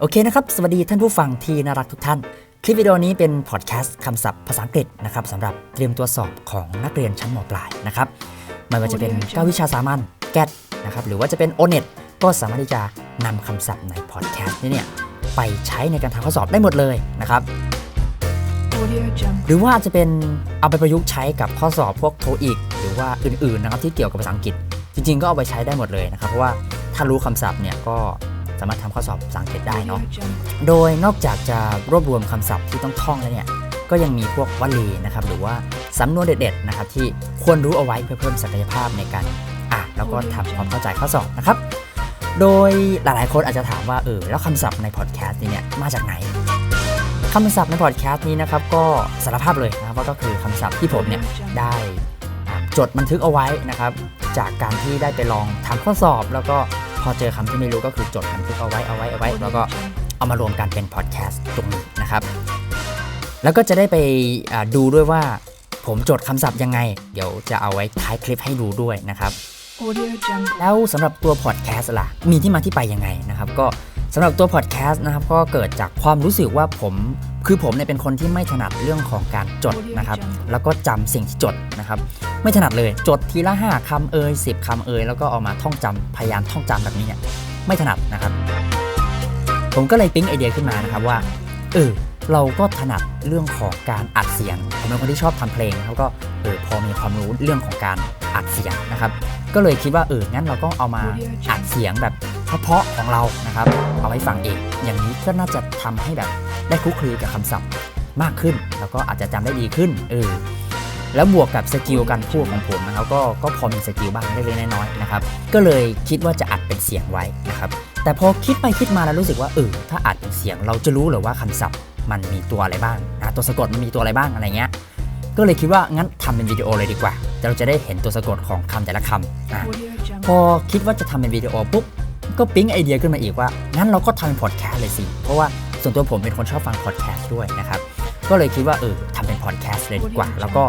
โอเคนะครับ สวัสดีท่านผู้ฟังที่น่ารักทุกท่าน คลิปวิดีโอนี้เป็นพอดแคสต์คำศัพท์ภาษาอังกฤษนะครับสำหรับเตรียมตัวสอบของนักเรียนชั้นมปลายนะครับไม่ว่าจะเป็นเก้าวิชาสามัญแกดนะครับหรือว่าจะเป็น o n e t ก็สามารถที่จะนำคำศัพท์ในพอดแคสต์นี้เนี่ยไปใช้ในการทำข้อสอบได้หมดเลยนะครับ Audio Jungle. หรือว่าจะเป็นเอาไปประยุกต์ใช้กับข้อสอบพวกโทอีก หรือว่าอื่นๆนะครับที่เกี่ยวกับภาษาอังกฤษ จริง ๆ ก็เอาไปใช้ได้หมดเลยนะครับเพราะว่าถ้ารู้คำศัพท์เนี่ยก็ สามารถทำข้อสอบภาษาอังกฤษได้เนาะ Audio Jungle. โดยนอกจากจะรวบรวมคำศัพท์ที่ต้องท่องแล้วเนี่ยก็ยังมีพวกวลีนะครับหรือว่าสำนวนเด็ดๆนะครับที่ควรรู้เอาไว้เพื่อเพิ่มศักยภาพในการอ่านแล้วก็ทำความเข้าใจข้อสอบนะครับ โดยหลายๆคนอาจจะถามว่าเออแล้วคำศัพท์ในพอดแคสต์นี้เนี่ยมาจากไหนคำศัพท์ในพอดแคสต์นี้นะครับก็สารภาพเลยนะครับว่าก็คือคำศัพท์ที่ผมเนี่ยได้อ่าจดบันทึกเอาไว้นะครับ จากการที่ได้ไปลองทำข้อสอบแล้วก็พ อเจอคำที่ไม่รู้ก็คือจดบันทึกเอาไว้เอาไว้เอาไว้ แล้วก็เอามารวมกันเป็นพอดแคสต์ตรงนี้นะครับ แล้วก็จะได้ไปอ่าดูด้วยว่าผมจดคำศัพท์ยังไง เดี๋ยวจะเอาไว้ท้ายคลิปให้ดูด้วยนะครับ Audio Jungle. แล้วสำหรับตัวพอดแคสต์ล่ะ มีที่มาที่ไปยังไงนะครับ ก็สำหรับตัวพอดแคสต์นะครับก็เกิดจากความรู้สึกว่าผมคือผมเนี่ยเป็นคนที่ไม่ถนัดเรื่องของการจดนะครับ แล้วก็จำสิ่งที่จดนะครับ ไม่ถนัดเลย จดทีละ 5คำเอ่ย10คำเอ่ยแล้วก็เอามาท่องจำพยายามท่องจำแบบนี้เนี่ยไม่ถนัดนะครับ ผมก็เลยปิ๊งไอเดียขึ้นมานะครับว่าเออเราก็ถนัดเรื่องของการอัดเสียง ผมเป็นคนที่ชอบทำเพลงแล้วก็เออพอมีความรู้เรื่องของการอัดเสียงนะครับ ก็เลยคิดว่าเอองั้นเราก็เอามาอัดเสียงแบบเพาะๆของเรานะครับ เอาไว้ฟังเอง อย่างนี้ก็น่าจะทำให้แบบได้คลุกคลีกับคำศัพท์มากขึ้น แล้วก็อาจจะจำได้ดีขึ้นเออ แล้วบวกกับสกิลการพูดของผมนะครับก็ก็พอมีสกิลบ้างเล็กๆน้อยๆนะครับก็เลยคิดว่าจะอัดเป็นเสียงไว้นะครับแต่พอคิดไปคิดมาแล้วรู้สึกว่าเออถ้าอัดเป็นเสียงเราจะรู้เหรือว่าคำศัพท์มันมีตัวอะไรบ้างนะตัวสะกดมันมีตัวอะไรบ้างอะไรเงี้ยก็เลยคิดว่างั้นทำเป็นวิดีโอเลยดีกว่า เราจะได้เห็นตัวสะกดของคำแต่ละคำอะ Audio พอ Jungle. คิดว่าจะทำเป็นวิดีโอปุ๊บก็ปิ๊งไอเดียขึ้นมาอีกว่า งั้นเราก็ทำเป็นพอดแคสต์เลยสิ เพราะว่าส่วนตัวผมเป็นคนชอบฟังพอดแคสต์ด้วยนะครับ ก็เลยคิดว่าเออทำเป็นพอดแคสต์เลยดีกว่า แล้วก็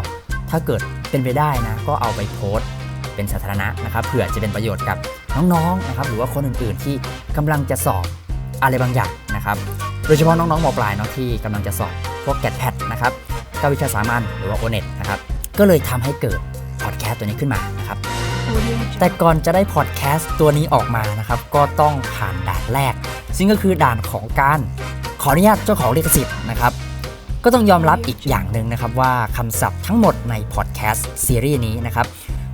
ถ้าเกิดเป็นไปได้นะ ก็เอาไปโพสต์เป็นสาธารณะนะครับเผื่อจะเป็นประโยชน์กับน้องๆนะครับหรือว่าคนอื่นๆที่กำลังจะสอบอะไรบางอย่างนะครับ โดยเฉพาะน้องๆมปลายเนาะที่กำลังจะสอบพวกแกดแพดนะครับกาวิชาสามัญหรือว่าโอเน็ตนะครับก็เลยทำให้เกิดพอดแคสต์ตัวนี้ขึ้นมานะครับแต่ก่อนจะได้พอดแคสต์ตัวนี้ออกมานะครับก็ต้องผ่านด่านแรก ซึ่งก็คือด่านของการขออนุญาตเจ้าของลิขสิทธิ์นะครับ ก็ต้องยอมรับอีกอย่างหนึ่งนะครับว่าคำศัพท์ทั้งหมดในพอดแคสต์ซีรีส์นี้นะครับ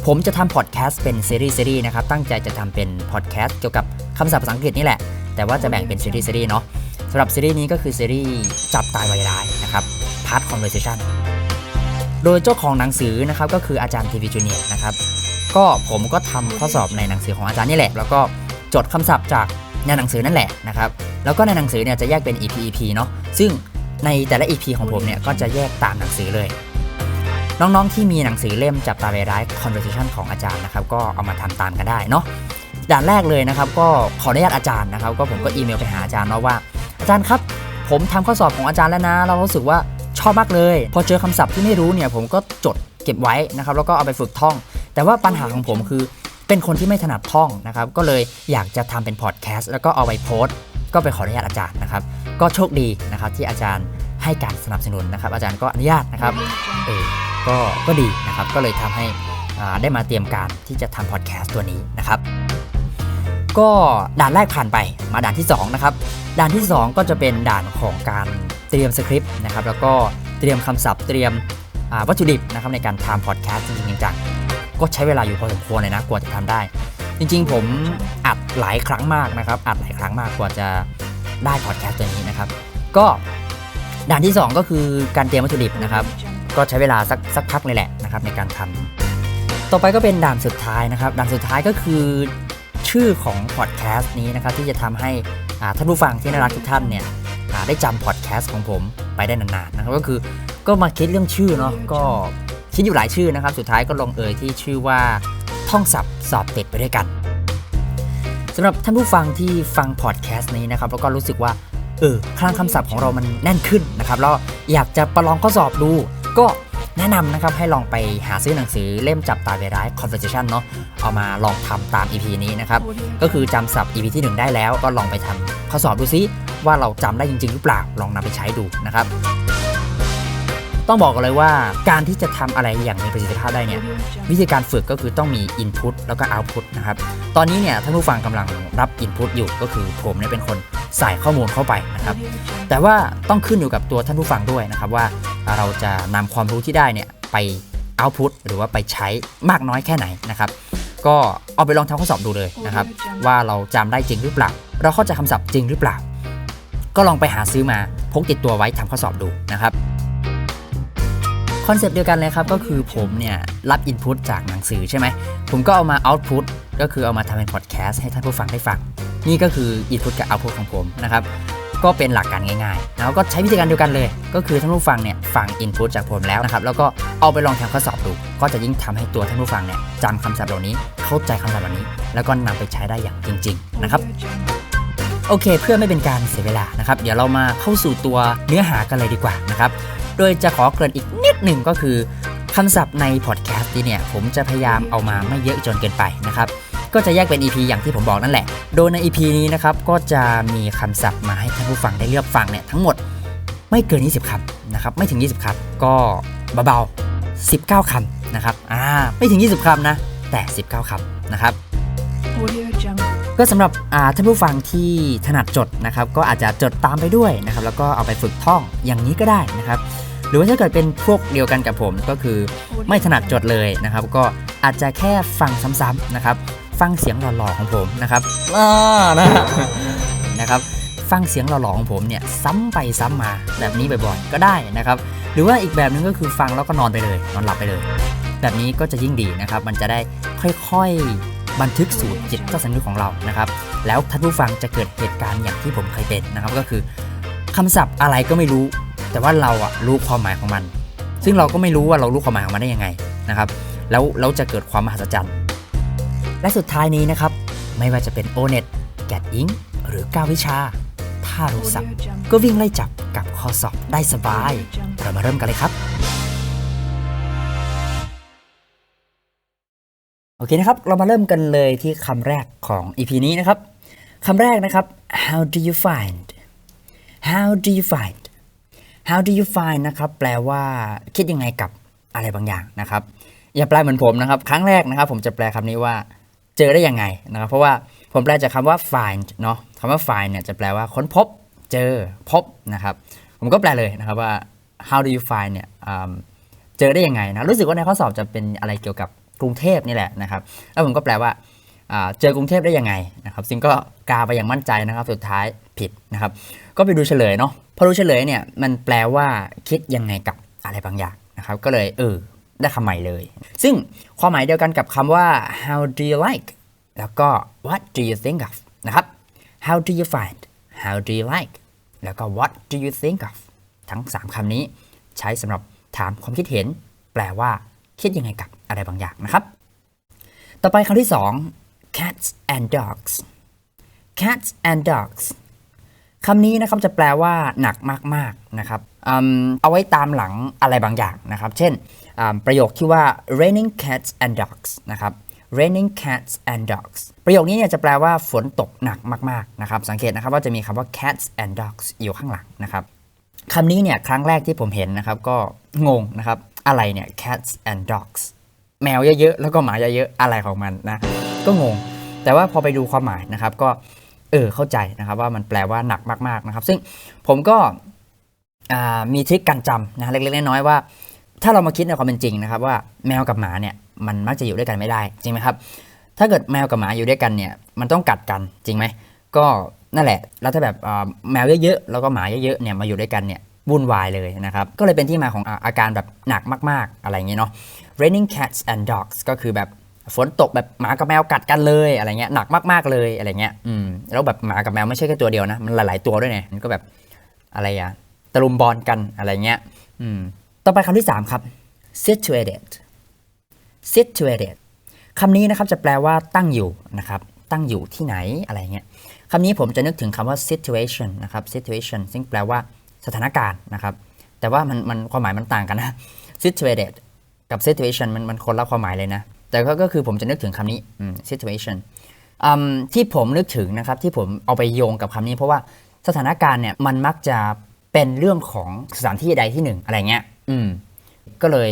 ผมจะทำพอดแคสต์เป็นซีรีส์ซีรีส์นะครับตั้งใจจะทำเป็นพอดแคสต์เกี่ยวกับคำศัพท์ภาษาอังกฤษนี่แหละ แต่ว่าจะแบ่งเป็นซีรีส์ซีรีส์เนาะสำหรับซีรีส์นี้ก็คือซีรีส์จับตายไวร้ายนะครับ Part Conversation โดยเจ้าของหนังสือนะครับก็คืออาจารย์ทีวีจูเนียนะครับก็ผมก็ทำข้อสอบในหนังสือของอาจารย์นี่แหละ แล้วก็จดคำศัพท์จากในหนังสือนั่นแหละนะครับแล้วก็ในหนังสือเนี่ยจะแยกเป็น EP EP เนาะซึ่ง ในแต่ละ EP ของผมเนี่ยก็จะแยกตามหนังสือเลย น้องๆที่มีหนังสือเล่มจับตาเวร้าย conversation ของอาจารย์นะครับก็เอามาทำตามกันได้เนาะด่านแรกเลยนะครับ ก็ขออนุญาตอาจารย์นะครับ ก็ผมก็อีเมลไปหาอาจารย์เนาะว่า อาจารย์ครับ ผมทำข้อสอบของอาจารย์แล้วนะ เรารู้สึกว่าชอบมากเลย พอเจอคำศัพท์ที่ไม่รู้เนี่ยผมก็จดเก็บไว้นะครับ แล้วก็เอาไปฝึกท่อง แต่ว่าปัญหาของผมคือเป็นคนที่ไม่ถนัดท่องนะครับ ก็เลยอยากจะทำเป็นพอดแคสต์แล้วก็เอาไปโพสต์ ก็ไปขออนุญาตอาจารย์นะครับ ก็โชคดีนะครับที่อาจารย์ ให้การสนับสนุนนะครับ อาจารย์ก็อนุญาตนะครับเออก็ก็ดีนะครับก็เลยทำให้ได้มาเตรียมการที่จะทำพอดแคสต์ตัวนี้นะครับ ก็ด่านแรกผ่านไปมาด่านที่2นะครับด่านที่ 2 ก็จะเป็นด่านของการเตรียมสคริปต์นะครับแล้วก็เตรียมคำศัพท์เตรียมวัตถุดิบนะครับในการทำพอดแคสต์จริงจังก็ใช้เวลาอยู่พอสมควรเลยนะกว่าจะทำได้ จริงๆ ผมอัดหลายครั้งมากนะครับ อัดหลายครั้งมากกว่าจะได้พอดแคสต์ตัวนี้นะครับ ก็ ด่านที่ 2 ก็คือการเตรียมวัตถุดิบนะครับ ก็ใช้เวลาสักสักพักเลยแหละนะครับในการทำต่อไปก็เป็นด่านสุดท้ายนะครับ ด่านสุดท้ายก็คือชื่อของพอดแคสต์นี้นะครับที่จะทำให้อาท่านผู้ฟังที่น่ารักทุกท่านเนี่ยได้จำพอดแคสต์ของผมไปได้นานๆนะครับก็คือก็มาคิดเรื่องชื่อเนาะก็คิดอยู่หลายชื่อนะครับ สุดท้ายก็ลงเอยที่ชื่อว่าท่องศัพท์สอบติดไปด้วยกันสำหรับท่านผู้ฟังที่ฟังพอดแคสต์นี้นะครับแล้วก็รู้สึกว่า เออคลังคำศัพท์ของเรามันแน่นขึ้นนะครับแล้วอยากจะประลองข้อสอบดู ก็แนะนำนะครับให้ลองไปหาซื้อหนังสือเล่มจับตาเวร้าย conversation เนาะเอามาลองทำตาม EP นี้นะครับ ก็คือจำศัพท์ EP ที่ 1 ได้แล้ว ก็ลองไปทำข้อสอบดูซิว่าเราจำได้จริง ๆ หรือเปล่าลองนำไปใช้ดูนะครับ ต้องบอกกันเลยว่าการที่จะทำอะไรอย่างมีประสิทธิภาพได้เนี่ยวิธีการฝึกก็คือต้องมี Input แล้วก็ Output นะครับตอนนี้เนี่ยท่านผู้ฟังกำลังรับ Input อยู่ก็คือผมเนี่ยเป็นคนใส่ข้อมูลเข้าไปนะครับแต่ว่าต้องขึ้นอยู่กับตัวท่านผู้ฟังด้วยนะครับว่าเราจะนำความรู้ที่ได้เนี่ยไป output หรือว่าไปใช้มากน้อยแค่ไหนนะครับก็เอาไปลองทำข้อสอบดูเลยนะครับว่าเราจำได้จริงหรือเปล่า เราเข้าใจคำศัพท์จริงหรือเปล่า ก็ลองไปหาซื้อมาพกติดตัวไว้ทำข้อสอบดูนะครับ คอนเซปต์เดียวกันเลยครับ ก็คือผมเนี่ยรับ Input จากหนังสือใช่ไหม ผมก็เอามา Output ก็คือเอามาทำเป็นพอดแคสต์ให้ท่านผู้ฟังได้ฟัง นี่ก็คือ Input กับ Output ของผมนะครับ ก็เป็นหลักการง่ายๆ แล้วก็ใช้วิธีการเดียวกันเลย ก็คือท่านผู้ฟังเนี่ยฟัง Input จากผมแล้วนะครับ แล้วก็เอาไปลองทำข้อสอบดู ก็จะยิ่งทำให้ตัวท่านผู้ฟังเนี่ยจำคำศัพท์เหล่านี้ เข้าใจคำศัพท์เหล่านี้ แล้วก็นำไปใช้ได้อย่างจริง ๆ นะครับโอเค เพื่อไม่เป็นการเสียเวลานะครับ เดี๋ยวเรามาเข้าสู่ตัวเนื้อหากันเลยดีกว่านะครับ โดยจะขอเกริ่นอีกนิดหนึ่งก็คือคำศัพท์ในพอดแคสต์นี้เนี่ยผมจะพยายามเอามาไม่เยอะจนเกินไปนะครับก็จะแยกเป็น EP อย่างที่ผมบอกนั่นแหละ โดยใน EP นี้นะครับก็จะมีคำศัพท์มาให้ท่านผู้ฟังได้เลือกฟังเนี่ยทั้งหมดไม่เกิน 20คำนะครับไม่ถึง 20คำก็เบาๆ19คำนะครับอ่าไม่ถึง 20คำนะแต่ 19คำนะครับ Audio Jungle. ก็สำหรับอ่าท่านผู้ฟังที่ถนัดจดนะครับก็อาจจะจดตามไปด้วยนะครับแล้วก็เอาไปฝึกท่องอย่างนี้ก็ได้นะครับ หรือว่าถ้าเกิดเป็นพวกเดียวกันกับผมก็คือ Audio ไม่ถนัดจดเลยนะครับ ก็อาจจะแค่ฟังซ้ำๆนะครับฟังเสียงหล่อๆของผมนะครับอ่านะนะครับฟังเสียงหล่อๆของผมเนี่ยซ้ำไปซ้ำมาแบบนี้บ่อยๆก็ได้นะครับ หรือว่าอีกแบบหนึงก็คือฟังแล้วก็นอนไปเลย นอนหลับไปเลย แบบนี้ก็จะยิ่งดีนะครับ มันจะได้ค่อยๆ บันทึกสู่จิตใต้าสำนึกของเรานะครับ แล้วท่านผู้ฟังจะเกิดเหตุการณ์อย่างที่ผมเคยเป็นนะครับ ก็คือคำศัพท์อะไรก็ไม่รู้ แต่ว่าเราอะรู้ความหมายของมัน ซึ่งเราก็ไม่รู้ว่าเรารู้ความหมายของมันได้ยังไงนะครับ แล้วเราจะเกิดความมหัศจรรย์ และสุดท้ายนี้นะครับ ไม่ว่าจะเป็น o n e t แกดอิงหรือก้าวิชา ถ้ารู้ศัพท์ก็วิ่งไล่จับกับข้อสอบได้สบาย เรามาเริ่มกันเลยครับ โอเคนะครับ เรามาเริ่มกันเลยที่คำแรกของ EP นี้นะครับคำแรกนะครับ how do you find how do you find how do you find นะครับ แปลว่าคิดยังไงกับอะไรบางอย่างนะครับ อย่าแปลเหมือนผมนะครับ ครั้งแรกนะครับ ผมจะแปลคำนี้ว่าเจอได้ยังไงนะครับ เพราะว่าผมแปลจากคำว่า find เนาะคำว่า find เนี่ยจะแปลว่าค้นพบ เจอ พบนะครับ ผมก็แปลเลยนะครับว่า how do you find เนี่ยเจอได้ยังไงนะ รู้สึกว่าในข้อสอบจะเป็นอะไรเกี่ยวกับ กรุงเทพนี่แหละนะครับ แล้วผมก็แปลว่าเจอกรุงเทพได้ยังไงนะครับ ซึ่งก็กาไปอย่างมั่นใจนะครับ สุดท้ายผิดนะครับ ก็ไปดูเฉลยเนาะ พอดูเฉลยเนี่ยมันแปลว่าคิดยังไงกับอะไรบางอย่างนะครับ ก็เลยเออได้คำใหม่เลย ซึ่งความหมายเดียวกันกับคำว่า how do you like แล้วก็ what do you think of นะครับ how do you find how do you like แล้วก็ what do you think of ทั้ง 3 คำนี้ใช้สำหรับถามความคิดเห็น แปลว่า คิดยังไงกับอะไรบางอย่างนะครับ ต่อไปคำที่ 2 cats and dogs cats and dogs คำนี้นะครับจะแปลว่าหนักมากๆนะครับเอาไว้ตามหลังอะไรบางอย่างนะครับ เช่นประโยคที่ว่า raining cats and dogs นะครับ raining cats and dogs ประโยคนี้เนี่ยจะแปลว่าฝนตกหนักมากๆนะครับ สังเกตนะครับว่าจะมีคำว่า cats and dogs อยู่ข้างหลังนะครับคำนี้เนี่ยครั้งแรกที่ผมเห็นนะครับก็งงนะครับ อะไรเนี่ย cats and dogs แมวเยอะๆ แล้วก็หมาเยอะๆ อะไรของมันนะ ก็งง แต่ว่าพอไปดูความหมายนะครับ ก็เออเข้าใจนะครับว่ามันแปลว่าหนักมากๆนะครับ ซึ่งผมก็มีทริคการจำนะเล็กๆน้อยๆว่า ถ้าเรามาคิดในความเป็นจริงนะครับ ว่าแมวกับหมาเนี่ยมันมักจะอยู่ด้วยกันไม่ได้ จริงไหมครับ ถ้าเกิดแมวกับหมาอยู่ด้วยกันเนี่ยมันต้องกัดกันจริงไหมก็นั่นแหละ แล้วถ้าแบบแมวเยอะๆแล้วก็หมาเยอะๆเนี่ยมาอยู่ด้วยกันเนี่ย วุ่นวายเลยนะครับ ก็เลยเป็นที่มาของอาการแบบหนักมาก ๆ อะไรอย่างเงี้ยเนาะ raining cats and dogs ก็คือแบบฝนตกแบบหมากับแมวกัดกันเลยอะไรเงี้ยหนักมากๆเลยอะไรเงี้ยอืมแล้วแบบหมากับแมวไม่ใช่แค่ตัวเดียวนะ มันหลาย ๆ ตัวด้วยไงมันก็แบบอะไรอะตะลุมบอลกันอะไรเงี้ยอืมต่อไปคำที่ 3 ครับ situated situated คำนี้นะครับจะแปลว่าตั้งอยู่นะครับ ตั้งอยู่ที่ไหนอะไรเงี้ยคำนี้ผมจะนึกถึงคำว่า situation นะครับ situation ซึ่งแปลว่า สถานการณ์นะครับ แต่ว่ามันมันความหมายมันต่างกันนะ situated กับ situation มันมันคนละความหมายเลยนะ แต่ก็ก็คือผมจะนึกถึงคำนี้ situation ที่ผมนึกถึงนะครับที่ผมเอาไปโยงกับคำนี้ เพราะว่าสถานการณ์เนี่ยมันมักจะเป็นเรื่องของสถานที่ใดที่หนึ่งอะไรเงี้ย อืม ก็เลย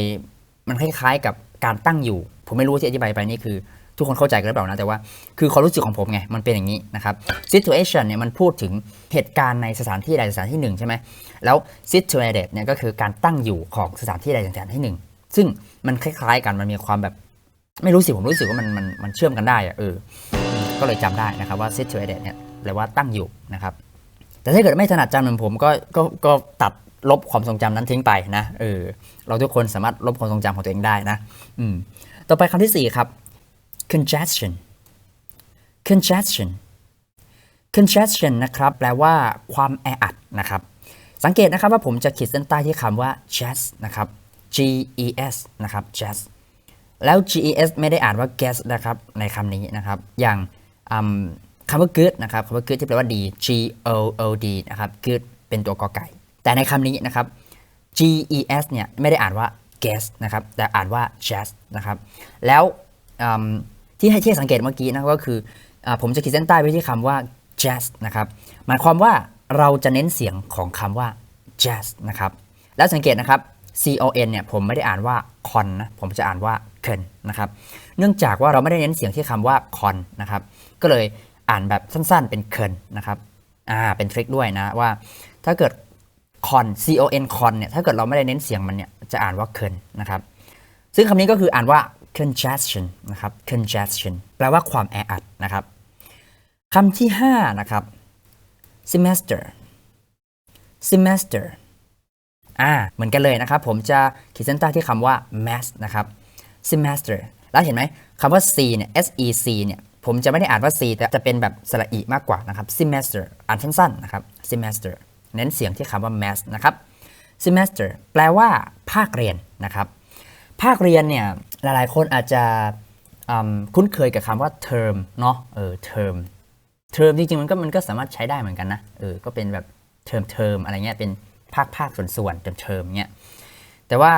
มันคล้ายๆกับการตั้งอยู่ ผมไม่รู้ที่อธิบายไปนี่คือ ทุกคนเข้าใจกันหรือเปล่านะ แต่ว่าคือความรู้สึกของผมไง มันเป็นอย่างนี้นะครับ situation เนี่ยมันพูดถึงเหตุการณ์ในสถานที่ใดสถานที่หนึ่งใช่ไหมแล้ว situated เนี่ยก็คือการตั้งอยู่ของสถานที่ใดสถานที่หนึ่ง ซึ่งมันคล้ายๆกันมันมีความแบบไม่รู้สิผมรู้สึกว่ามันมันมันเชื่อมกันได้อะเออก็เลยจำได้นะครับว่า situated เนี่ยแปลว่าตั้งอยู่นะครับแต่ถ้าเกิดไม่ถนัดจำเหมือนผมก็ก็ก็ตัดลบความทรงจำนั้นทิ้งไปนะเออเราทุกคนสามารถลบความทรงจำของตัวเองได้นะอืมต่อไปคำที่สี่ครับ congestion congestion congestion นะครับ แปลว่าความแออัดนะครับ สังเกตนะครับว่าผมจะขีดเส้นใต้ที่คำว่า gas นะครับ G E S นะครับ gas แล้ว G E S ไม่ได้อ่านว่า gas นะครับ ในคำนี้นะครับ อย่างคำว่า good นะครับคำว่า good ที่แปลว่าดี G O O D นะครับ good เป็นตัวกอไก่ แต่ในคำนี้นะครับ G E S เนี่ยไม่ได้อ่านว่า gas นะครับ แต่อ่านว่า jazz นะครับ แล้ว ที่ให้ที่สังเกตเมื่อกี้นะก็คืออผมจะขีดเส้นใต้ไว้ที่คำว่า jazz นะครับหมายความว่าเราจะเน้นเสียงของคำว่า jazz นะครับแล้วสังเกตนะครับ C O N เนี่ยผมไม่ได้อ่านว่า con นะผมจะอ่านว่า con นะครับเนื่องจากว่าเราไม่ได้เน้นเสียงที่คำว่า con นะครับก็เลยอ่านแบบสั้นๆเป็น con นะครับอ่าเป็นทริคด้วยนะว่าถ้าเกิด con C O N con เนี่ยถ้าเกิดเราไม่ได้เน้นเสียงมันเนี่ยจะอ่านว่า con นะครับซึ่งคำนี้ก็คืออ่านว่า congestion นะครับ congestion แปลว่าความแออัดนะครับคำที่ 5 นะครับ semester semester อ่า เหมือนกันเลยนะครับ ผมจะขีดเส้นใต้ที่คำว่า mass นะครับ semester แล้วเห็นไหมคำว่า c เนี่ย s e c เนี่ย ผมจะไม่ได้อ่านว่า c แต่จะเป็นแบบสระอีมากกว่านะครับ semester อ่านสั้นๆนะครับ semester เน้นเสียงที่คำว่า mass นะครับ semester แปลว่าภาคเรียนนะครับ ภาคเรียนเนี่ยหลายๆ คนอาจจะคุ้นเคยกับคำว่า term เนาะเออ term term จริงๆมันก็มันก็สามารถใช้ได้เหมือนกันนะเออก็เป็นแบบ term term อะไรเงี้ยเป็นภาคภาคส่วนส่วน term term เงี้ยแต่ว่า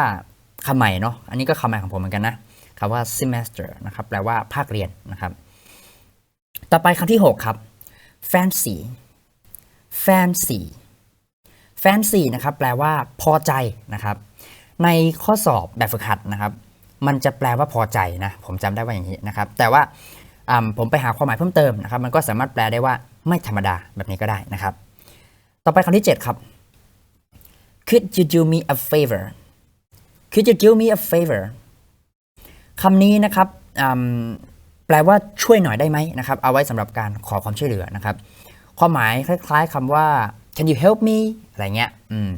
คำใหม่เนาะอันนี้ก็คำใหม่ของผมเหมือนกันนะคำว่า semester นะครับแปลว่าภาคเรียนนะครับ ต่อไปคำที่ 6 ครับ fancy fancy fancy นะครับแปลว่าพอใจนะครับ ในข้อสอบแบบฝึกหัดนะครับ มันจะแปลว่าพอใจนะ ผมจำได้ว่าอย่างนี้นะครับ แต่ว่าผมไปหาความหมายเพิ่มเติมนะครับ มันก็สามารถแปลได้ว่าไม่ธรรมดาแบบนี้ก็ได้นะครับ ต่อไปคำที่ 7 ครับ could you do me a favor could you do me a favor คำนี้นะครับแปลว่าช่วยหน่อยได้ไหมนะครับ เอาไว้สำหรับการขอความช่วยเหลือนะครับ ความหมายคล้าย ๆคำว่า can you help me อะไรเงี้ยอืม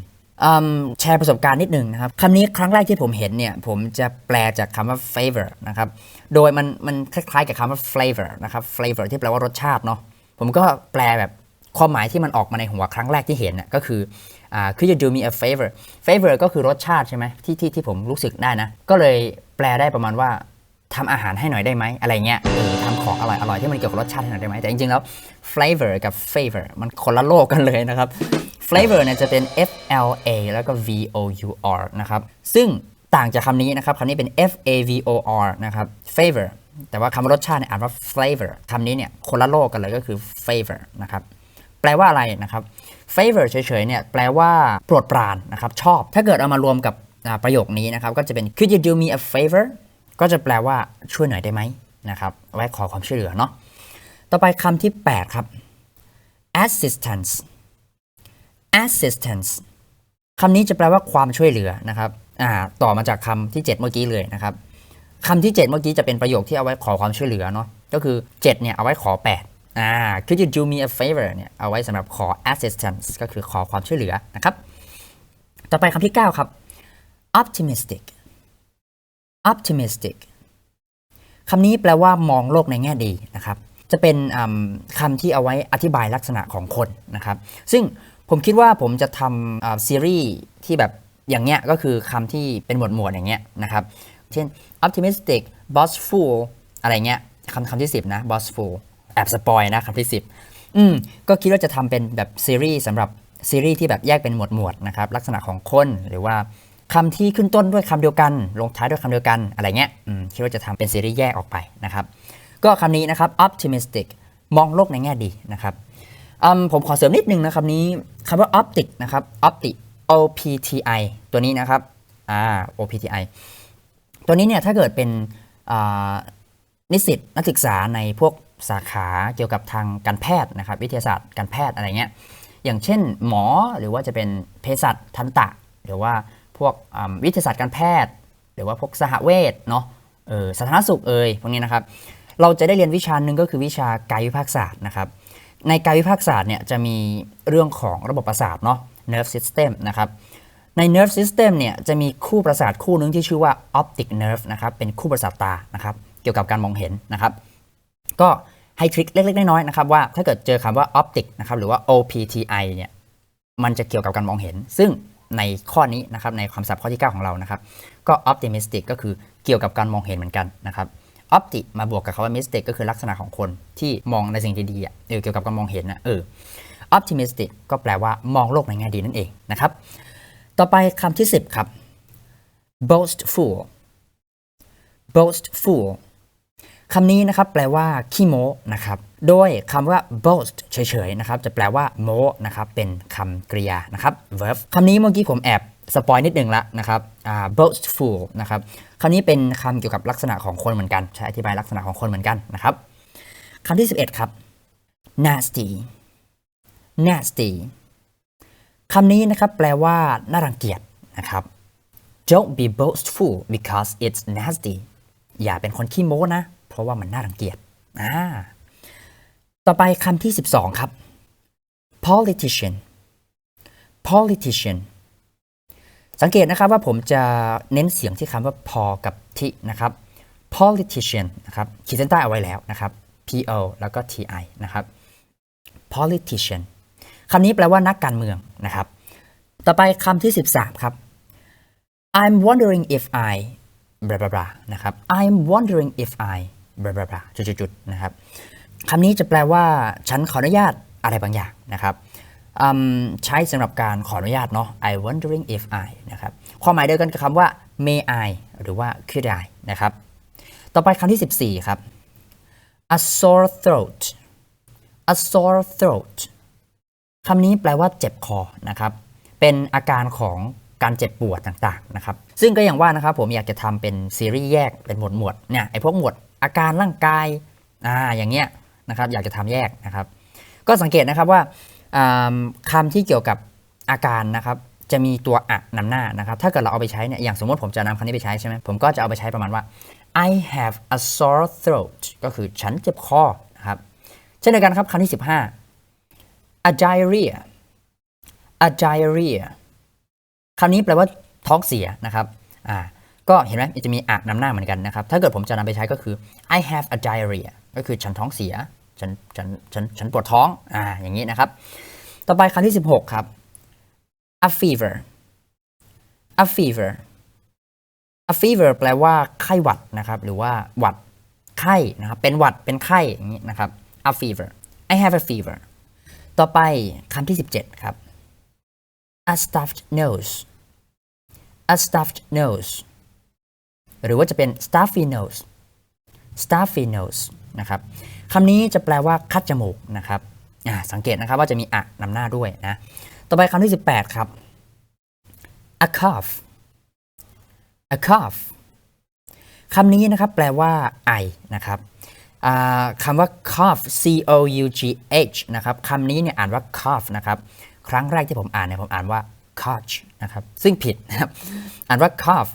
แชร์ประสบการณ์นิดหนึ่งนะครับคำนี้ครั้งแรกที่ผมเห็นเนี่ย ผมจะแปลจากคำว่า flavor นะครับ โดยมันมันคล้ายๆกับคำว่า flavor นะครับ flavor ที่แปลว่ารสชาติเนาะผมก็แปลแบบความหมายที่มันออกมาในหัวครั้งแรกที่เห็นน่ะก็คืออ่า could you do me a favor favor ก็คือรสชาติใช่ไหมที่ที่ที่ผมรู้สึกได้นะ ก็เลยแปลได้ประมาณว่า ทำอาหารให้หน่อยได้ไหมอะไรเงี้ยเออทำของอร่อยอร่อยที่มันเกี่ยวกับรสชาติให้หน่อยได้ไหมแต่จริงๆแล้ว flavor กับ favor มันคนละโลกกันเลยนะครับ flavor เนี่ยจะเป็น F L A แล้วก็ V O U R นะครับ ซึ่งต่างจากคำนี้นะครับคำนี้เป็น F A V O R นะครับ favor แต่ว่าคำรสชาติเนี่ยอ่านว่า flavor คำนี้เนี่ยคนละโลกกันเลยก็คือ favor นะครับ แปลว่าอะไรนะครับ favor เฉยๆเนี่ยแปลว่าโปรดปรานนะครับชอบ ถ้าเกิดเอามารวมกับประโยคนี้นะครับก็จะเป็น could you do me a favor ก็จะแปลว่าช่วยหน่อยได้ไหมนะครับไว้ขอความช่วยเหลือเนาะต่อไปคำที่ 8 ครับ assistance assistance คำนี้จะแปลว่าความช่วยเหลือนะครับอ่าต่อมาจากคำที่ 7 เมื่อกี้เลยนะครับคำที่ 7 เมื่อกี้จะเป็นประโยคที่เอาไว้ขอความช่วยเหลือเนาะก็คือ 7 เนี่ยเอาไว้ขอ 8อ่า could you do me a favor เนี่ยเอาไว้สำหรับขอ assistance ก็คือขอความช่วยเหลือนะครับ ต่อไปคำที่ 9 ครับ optimistic optimistic คำนี้แปลว่ามองโลกในแง่ดีนะครับ จะเป็นคำที่เอาไว้อธิบายลักษณะของคนนะครับ ซึ่งผมคิดว่าผมจะทำซีรีส์ที่แบบอย่างเงี้ยก็คือคำที่เป็นหมวดหมวดอย่างเงี้ยนะครับ เช่น optimistic boastful อะไรเงี้ยคำคำที่ 10 นะ boastful แอบสปอยนะคำที่ 10 อืมก็คิดว่าจะทำเป็นแบบซีรีส์สำหรับซีรีส์ที่แบบแยกเป็นหมวดหมวดนะครับ ลักษณะของคนหรือว่า คำที่ขึ้นต้นด้วยคำเดียวกัน ลงท้ายด้วยคำเดียวกันอะไรเงี้ยคิดว่าจะทำเป็นซีรีส์แยกออกไปนะครับ ก็คำนี้นะครับ optimistic มองโลกในแง่ดีนะครับผมขอเสริมนิดนึงนะครับนี้คำว่า optic นะครับ optic O P T I ตัวนี้นะครับอ่า O P T I ตัวนี้เนี่ยถ้าเกิดเป็นนิสิตนักศึกษาในพวกสาขาเกี่ยวกับทางการแพทย์นะครับ วิทยาศาสตร์การแพทย์อะไรเงี้ยอย่างเช่นหมอหรือว่าจะเป็นเภสัชทันตะ หรือว่า พวกวิทยาศาสตร์การแพทย์ หรือว่าพวกสหเวชเนาะเออสาธารณสุขเอ่ยพวกนี้นะครับ เราจะได้เรียนวิชาหนึ่งก็คือวิชากายวิภาคศาสตร์นะครับ ในกายวิภาคศาสตร์เนี่ยจะมีเรื่องของระบบประสาทเนาะ nerve system นะครับใน nerve system เนี่ยจะมีคู่ประสาทคู่หนึงที่ชื่อว่า optic nerve นะครับเป็นคู่ประสาทตานะครับเกี่ยวกับการมองเห็นนะครับ ก็ให้ทริคเล็กๆน้อยๆนะครับว่าถ้าเกิดเจอคำว่า optic นะครับหรือว่า OPTI เนี่ยมันจะเกี่ยวกับการมองเห็น ซึ่ง ในข้อนี้นะครับในคำศัพท์ข้อที่ 9 ของเรานะครับ ก็ optimistic ก็คือเกี่ยวกับการมองเห็นเหมือนกันนะครับ optic มาบวกกับคำว่า mystic ก็คือลักษณะของคนที่มองในสิ่งดีๆอะเออเกี่ยวกับการมองเห็นนะเออ optimistic ก็แปลว่ามองโลกในแง่ดีนั่นเองนะครับ ต่อไปคำที่ 10 ครับ boastful boastful คำนี้นะครับแปลว่าขี้โม้นะครับโดยคำว่า boast เฉยๆนะครับจะแปลว่าโม้นะครับเป็นคำกริยานะครับ verb คำนี้เมื่อกี้ผมแอบสปอยนิดนึงละนะครับอ่า boastful นะครับคำนี้เป็นคำเกี่ยวกับลักษณะของคนเหมือนกัน ใช้อธิบายลักษณะของคนเหมือนกันนะครับคำที่ 11 ครับ nasty nasty คำนี้นะครับแปลว่าน่ารังเกียจนะครับ Don't be boastful because it's nasty อย่าเป็นคนขี้โม้นะ ราะว่ามันน่ารังเกียจอ่าต่อไปคำที่ 12 ครับ politician politician สังเกตนะครับว่าผมจะเน้นเสียงที่คำว่าพอกับทินะครับ politician นะครับขีดเส้นใต้เอาไว้แล้วนะครับ p o แล้วก็ t i นะครับ politician คำนี้แปลว่านักการเมืองนะครับ ต่อไปคำที่ 13 ครับ I'm wondering if I บลาบลานะครับ I'm wondering if I บลาบลาบลาจุดๆๆนะครับคำนี้จะแปลว่า ฉันขออนุญาตอะไรบางอย่างนะครับใช้สำหรับการขออนุญาตเนาะ I wondering if I นะครับความหมายเดียวกันกับคำว่า may I หรือว่า could I นะครับ ต่อไปคำที่ 14 ครับ a sore throat a sore throat คำนี้แปลว่าเจ็บคอนะครับ เป็นอาการของการเจ็บปวดต่างๆนะครับ ซึ่งก็อย่างว่านะครับผมอยากจะทำเป็นซีรีส์แยกเป็นหมวดหมวดเนี่ยไอ้พวกหมวด อาการร่างกายอ่าอย่างเงี้ยนะครับอยากจะทำแยกนะครับ ก็สังเกตนะครับว่าอ่าคำที่เกี่ยวกับอาการนะครับจะมีตัวอะนำหน้านะครับ ถ้าเกิดเราเอาไปใช้เนี่ย อย่างสมมติผมจะนำคำนี้ไปใช้ใช่ไหม ผมก็จะเอาไปใช้ประมาณว่า I have a sore throat ก็คือฉันเจ็บคอนะครับ เช่นเดียวกันครับคำที่ 15 a diarrhea a diarrhea คำนี้แปลว่าท้องเสียนะครับ อ่า ก็เห็นไหมมันจะมีอะนำหน้าเหมือนกันนะครับ ถ้าเกิดผมจะนำไปใช้ก็คือ I have a diarrhea ก็คือฉันท้องเสีย ฉันฉันฉันฉันปวดท้องอ่าอย่างนี้นะครับ ต่อไปคำที่ 16 ครับ a fever a fever a fever แปลว่าไข้หวัดนะครับ หรือว่าหวัดไข้นะครับ เป็นหวัดเป็นไข้อย่างนี้นะครับ a fever I have a fever ต่อไปคำที่ 17 ครับ a stuffed nose a stuffed nose หรือว่าจะเป็น stuffy nose stuffy nose นะครับคำนี้จะแปลว่าคัดจมูกนะครับอ่าสังเกตนะครับว่าจะมีอะนำหน้าด้วยนะ ต่อไปคำที่ 18 ครับ a cough a cough คำนี้นะครับแปลว่าไอนะครับอ่าคำว่า cough c o u g h นะครับคำนี้เนี่ยอ่านว่า cough นะครับ ครั้งแรกที่ผมอ่านเนี่ยผมอ่านว่า cough นะครับ ซึ่งผิดนะครับ อ่านว่า cough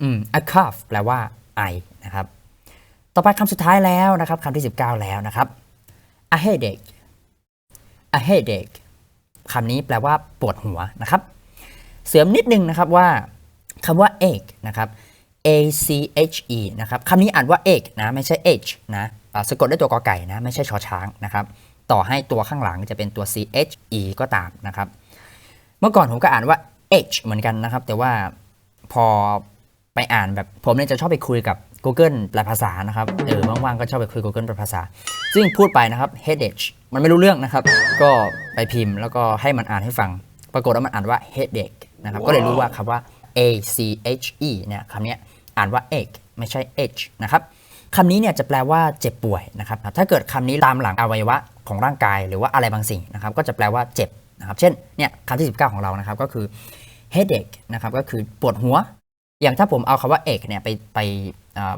อืม a cough แปลว่าไอนะครับ ต่อไปคำสุดท้ายแล้วนะครับคำที่ 19 แล้วนะครับ a headache a headache คำนี้แปลว่าปวดหัวนะครับ เสริมนิดนึงนะครับว่าคำว่า ache นะครับ a c h e นะครับคำนี้อ่านว่า ache นะไม่ใช่ h นะสะกดด้วยตัวกอไก่นะไม่ใช่ชอช้างนะครับ ต่อให้ตัวข้างหลังจะเป็นตัว c h e ก็ตามนะครับ เมื่อก่อนผมก็อ่านว่า h เหมือนกันนะครับ แต่ว่าพอ ไปอ่านแบบผมเนี่ยจะชอบไปคุยกับ Google แปลภาษานะครับเออว่างๆก็ชอบไปคุย Google แปลภาษา ซึ่งพูดไปนะครับ headache มันไม่รู้เรื่องนะครับ ก็ไปพิมพ์แล้วก็ให้มันอ่านให้ฟัง ปรากฏว่ามันอ่านว่า headache นะครับ ก็เลยรู้ว่าคำว่า a c h e เนี่ยคำเนี้ยอ่านว่า ache ไม่ใช่ h นะครับคำนี้เนี่ยจะแปลว่าเจ็บป่วยนะครับ ถ้าเกิดคำนี้ตามหลังอวัยวะของร่างกายหรือว่าอะไรบางสิ่งนะครับ ก็จะแปลว่าเจ็บนะครับ เช่น เนี่ยคำที่ 19 ของเรานะครับก็คือ headache นะครับก็คือปวดหัว อย่างถ้าผมเอาคำว่า ache เนี่ยไปไป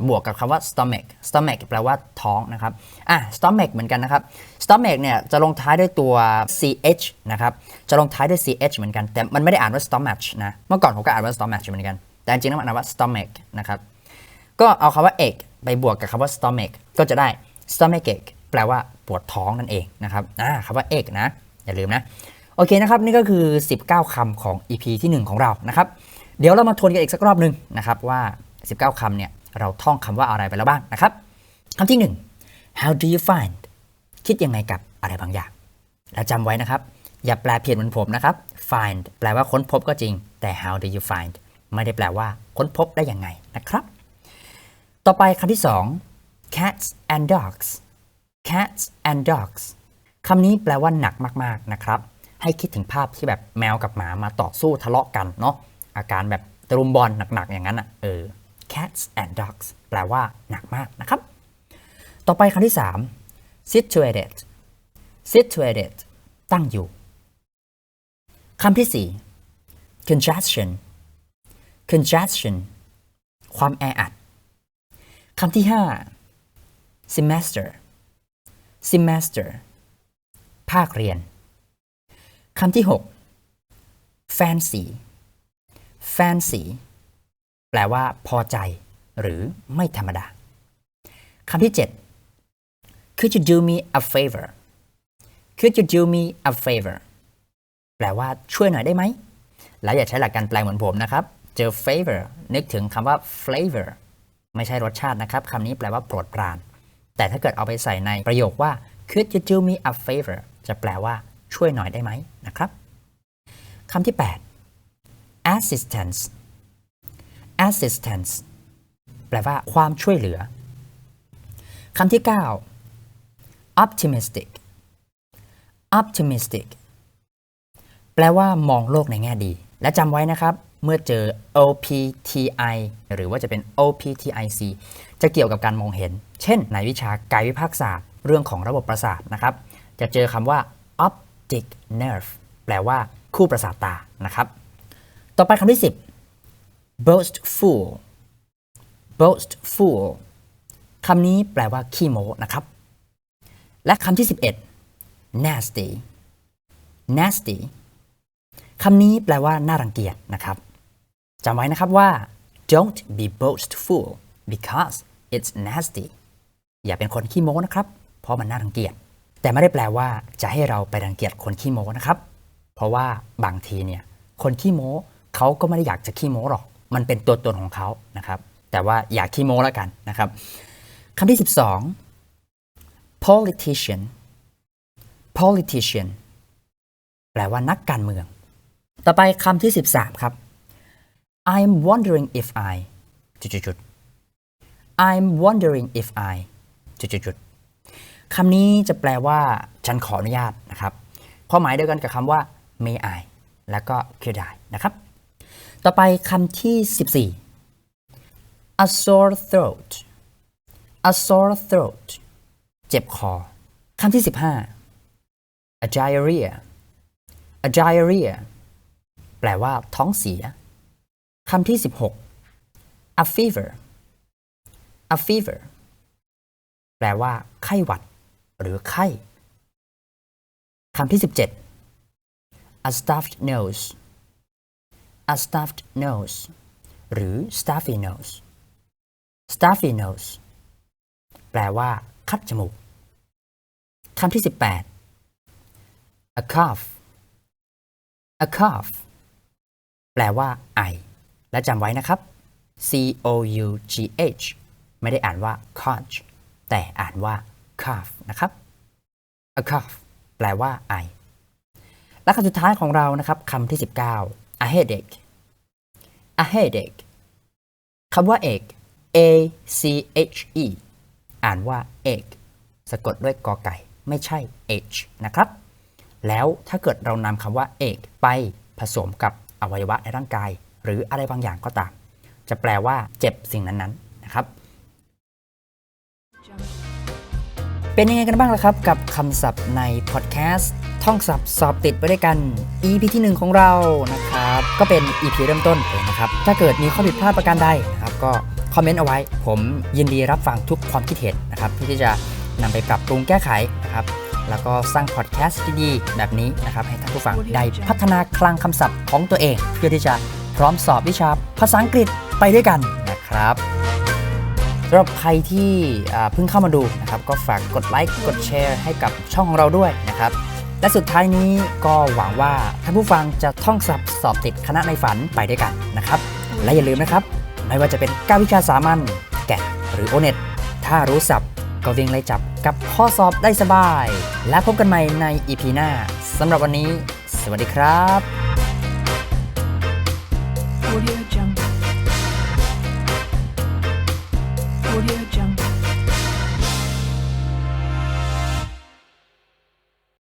บวกกับคำว่า stomach stomach แปลว่าท้องนะครับ อะ stomach เหมือนกันนะครับ stomach เนี่ยจะลงท้ายด้วยตัว ch นะครับ จะลงท้ายด้วย ch เหมือนกัน แต่มันไม่ได้อ่านว่า stomach นะ เมื่อก่อนผมก็อ่านว่า stomach เหมือนกัน แต่จริงๆแล้วมันอ่านว่า stomach นะครับ ก็เอาคำว่า ache ไปบวกกับคำว่า stomach ก็จะได้ stomach ache แปลว่าปวดท้องนั่นเองนะครับ อ่าคำว่า ache นะ อย่าลืมนะ โอเคนะครับ นี่ก็คือ 19คำของ EP ที่ 1 ของเรา นะครับ เดี๋ยวเรามาทวนกันอีกสักรอบหนึ่งนะครับว่า 19คำเนี่ยเราท่องคำว่าอะไรไปแล้วบ้างนะครับคำที่ 1 how do you find คิดยังไงกับอะไรบางอย่าง แล้วจำไว้นะครับ อย่าแปลผิดเหมือนผมนะครับ find แปลว่าค้นพบก็จริง แต่ how do you find ไม่ได้แปลว่าค้นพบได้ยังไงนะครับ ต่อไปคำที่ 2 cats and dogs cats and dogs คำนี้แปลว่าหนักมาก ๆ นะครับ ให้คิดถึงภาพที่แบบแมวกับหมามาต่อสู้ทะเลาะกันเนาะ อาการแบบตะลุมบอลหนักๆ อย่างนั้นอะเออ cats and dogs แปลว่าหนักมากนะครับ ต่อไปคำที่ 3 situated situated ตั้งอยู่คำที่ 4 congestion congestion ความแออัดคำที่ 5 semester semester ภาคเรียนคำที่ 6 fancy fancy แปลว่า พอใจ หรือไม่ธรรมดาคำที่ 7 could you do me a favor could you do me a favor แปลว่าช่วยหน่อยได้ไหม แล้วอย่าใช้หลักการแปลเหมือนผมนะครับ เจอ favor นึกถึงคำว่า flavor ไม่ใช่รสชาตินะครับคำนี้แปลว่าโปรดปราน แต่ถ้าเกิดเอาไปใส่ในประโยคว่า could you do me a favor จะแปลว่าช่วยหน่อยได้ไหมนะครับคำที่ 8 assistance assistance แปลว่าความช่วยเหลือคำที่ 9 optimistic optimistic แปลว่ามองโลกในแง่ดี และจำไว้นะครับ เมื่อเจอ OPTI หรือว่าจะเป็น OPTIC จะเกี่ยวกับการมองเห็น เช่น ในวิชากายวิภาคศาสตร์ เรื่องของระบบประสาทนะครับ จะเจอคำว่า optic nerve แปลว่าคู่ประสาทตานะครับ ต่อไปคำที่ 10 boastful boastful คำนี้แปลว่าขี้โม้นะครับ และคำที่ 11 nasty nasty คำนี้แปลว่าน่ารังเกียจนะครับจำไว้นะครับว่า don't be boastful because it's nasty อย่าเป็นคนขี้โม้นะครับ เพราะมันน่ารังเกียจ แต่ไม่ได้แปลว่าจะให้เราไปรังเกียจคนขี้โม้นะครับ เพราะว่าบางทีเนี่ย คนขี้โม้ เขาก็ไม่ได้อยากจะขี้โม้หรอก มันเป็นตัวตนของเขานะครับ แต่ว่าอยากขี้โม้แล้วกันนะครับคำที่ 12 politician politician แปลว่านักการเมือง ต่อไปคำที่ 13 ครับ I'm wondering if I จุดๆ I'm wondering if I จุดๆคำนี้จะแปลว่า ฉันขออนุญาตนะครับความหมายเดียวกันกับคำว่า may I แล้วก็ could I นะครับ ต่อไปคำที่ 14 a sore throat a sore throat เจ็บคอ คำที่ 15 a diarrhea a diarrhea แปลว่าท้องเสีย คำที่ 16 a fever a fever แปลว่าไข้หวัด หรือไข้ คำที่ 17 a stuffed nose a stuffed nose หรือ stuffy nose stuffy nose แปลว่า คัดจมูกคำที่ 18 a cough a cough แปลว่า ไอ และจำไว้นะครับ c o u g h ไม่ได้อ่านว่า cough แต่อ่านว่า cough นะครับ a cough แปลว่า ไอ และคำสุดท้ายของเรานะครับคำที่ 19 a headache a headache คำว่า ache a c h e อ่านว่า ache สะกดด้วยกอไก่ ไม่ใช่ h นะครับ แล้วถ้าเกิดเรานำคำว่า ache ไปผสมกับอวัยวะในร่างกาย หรืออะไรบางอย่างก็ตาม จะแปลว่าเจ็บสิ่งนั้นๆนะครับ เป็นยังไงกันบ้างล่ะครับ กับคำศัพท์ในพอดแคสต์ ท่องศัพท์สอบติดไปด้วยกัน EP ที่ 1 ของเรานะครับ ก็เป็น EP เริ่มต้นเองนะครับ ถ้าเกิดมีข้อผิดพลาดประการใดนะครับ ก็คอมเมนต์เอาไว้ ผมยินดีรับฟังทุกความคิดเห็นนะครับเพื่อที่จะนำไปปรับปรุงแก้ไขนะครับแล้วก็สร้างพอดแคสต์ดีๆแบบนี้นะครับ ให้ท่านผู้ฟังได้พัฒนาคลังคำศัพท์ของตัวเอง เพื่อที่จะพร้อมสอบวิชาภาษาอังกฤษไปด้วยกันนะครับสำหรับใครที่เพิ่งเข้ามาดูนะครับ ก็ฝากกดไลค์กดแชร์ให้กับช่องของเราด้วยนะครับ และสุดท้ายนี้ก็หวังว่าท่านผู้ฟังจะท่องศัพท์สอบติดคณะในฝันไปด้วยกันนะครับ และอย่าลืมนะครับ ไม่ว่าจะเป็นก้าวิชาสามัญแกะหรือโอเน็ตถ้ารู้ศัพท์ก็วิ่งไล่จับกับข้อสอบได้สบาย และพบกันใหม่ใน EP หน้าสำหรับวันนี้ สวัสดีครับ Audio